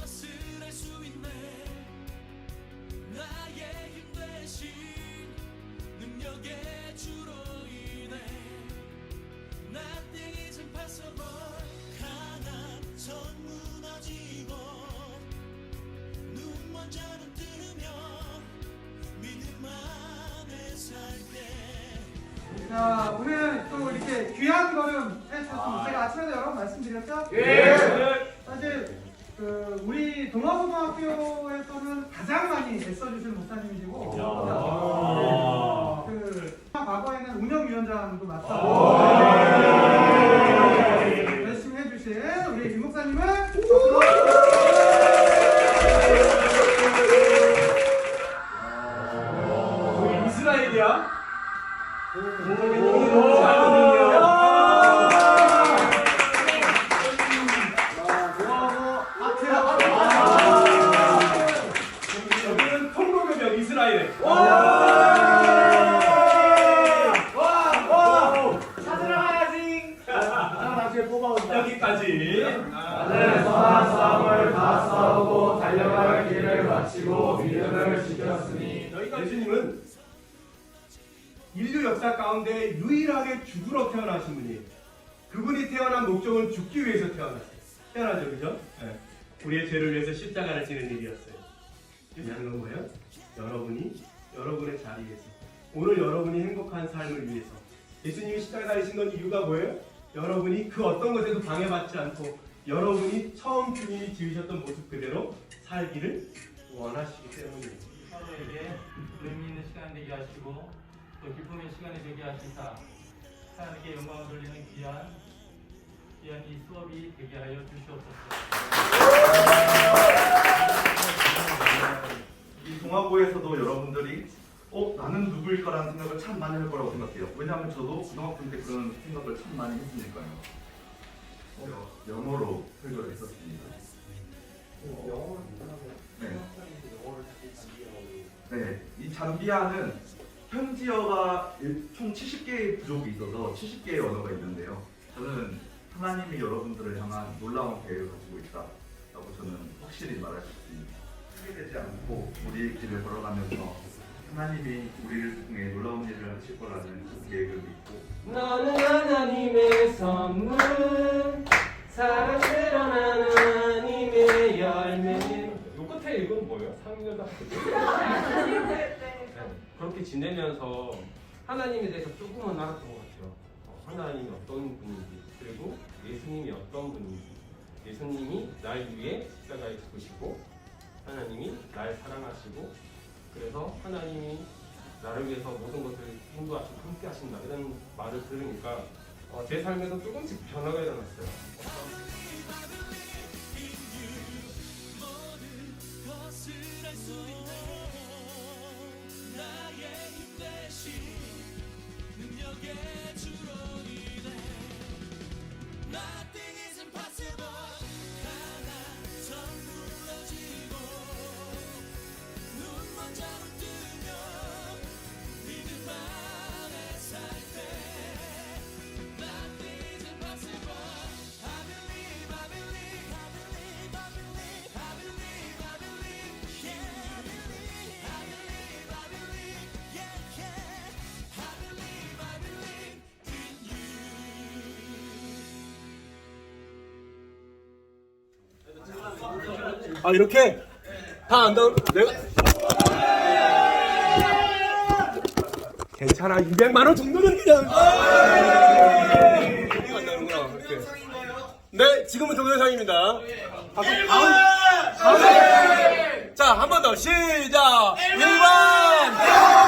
다스릴 수 있네 나의 힘 대신 능력의 주로 인해 Nothing is impossible 가난 전 무너지고 눈먼 자는 뜨르며 믿음 안에 살때 자 오늘 또 이렇게 귀한 걸음 해주셨습니다 제가 아침에도 여러 번 말씀드렸죠? 예! 애써주시는 목사님이시고. 야. 그 과거에는 운영위원장도 맡았고. 열심히 해주신 우리 임 목사님은 앞으로 거기 이스라엘이야? 여기까지. 싸움을 다 싸우고 달려갈 길을 마치고 믿음을 지켰으니 예수님은 인류 역사 가운데 유일하게 죽으러 태어나신 분이에요. 그분이 태어난 목적은 죽기 위해서 태어났어요. 태어나죠, 그죠? 네. 우리의 죄를 위해서 십자가를 지는 일이었어요. 건 뭐예요? 여러분이 여러분의 자리에서 오늘 여러분이 행복한 삶을 위해서 예수님이 십자가 달리신 건 이유가 뭐예요? 여러분이 그 어떤 것에도 방해받지 않고 여러분이 처음 주님이 지으셨던 모습 그대로 살기를 원하시기 때문이에요. 서로에게 의미 있는 시간 되게 하시고 또 기쁨의 시간이 되게 하시사 하나님께 영광을 돌리는 귀한 귀한 이 수업이 되게 하여 주시옵소서. 이 동아고에서도 여러분들이 어 나는 누구일까라는 생각을 참 많이 할 거라고 생각해요. 왜냐하면 저도 고등학교 때 그런 생각을 참 많이 했으니까요. 어, 영어로 설교를 했었습니다. 네. 네, 이 잠비아는 현지어가 일- 총 70개의 부족이 있어서 70개의 언어가 있는데요. 저는 하나님이 여러분들을 향한 놀라운 계획을 가지고 있다라고 저는 확실히 말할 수 있습니다. 크게 되지 않고 우리의 길을 걸어가면서 하나님이 우리를 통해 놀라운 일을 하실 거라는 그 계획을 믿고 너는 하나님의 선물 사랑스러운 하나님의 열매. 요 끝에 이건 뭐예요? 상여다 그렇게 지내면서 하나님에 대해서 조금은 알았던 것 같아요. 어, 하나님이 어떤 분인지 그리고 예수님이 어떤 분인지. 예수님이 날 위해 십자가에 죽으시고 하나님이 날 사랑하시고 그래서 하나님이 나를 위해서 모든 것을 인도하시고 함께 하신다 이런 말을 들으니까 어, 제 삶에서 조금씩 변화가 일어났어요. 아 이렇게? 다 안다고 내가? 괜찮아. 200만 원 정도는 그냥. 네 지금은 동영상입니다. 박수 다음 다음 자한 번 더. 시작. 1번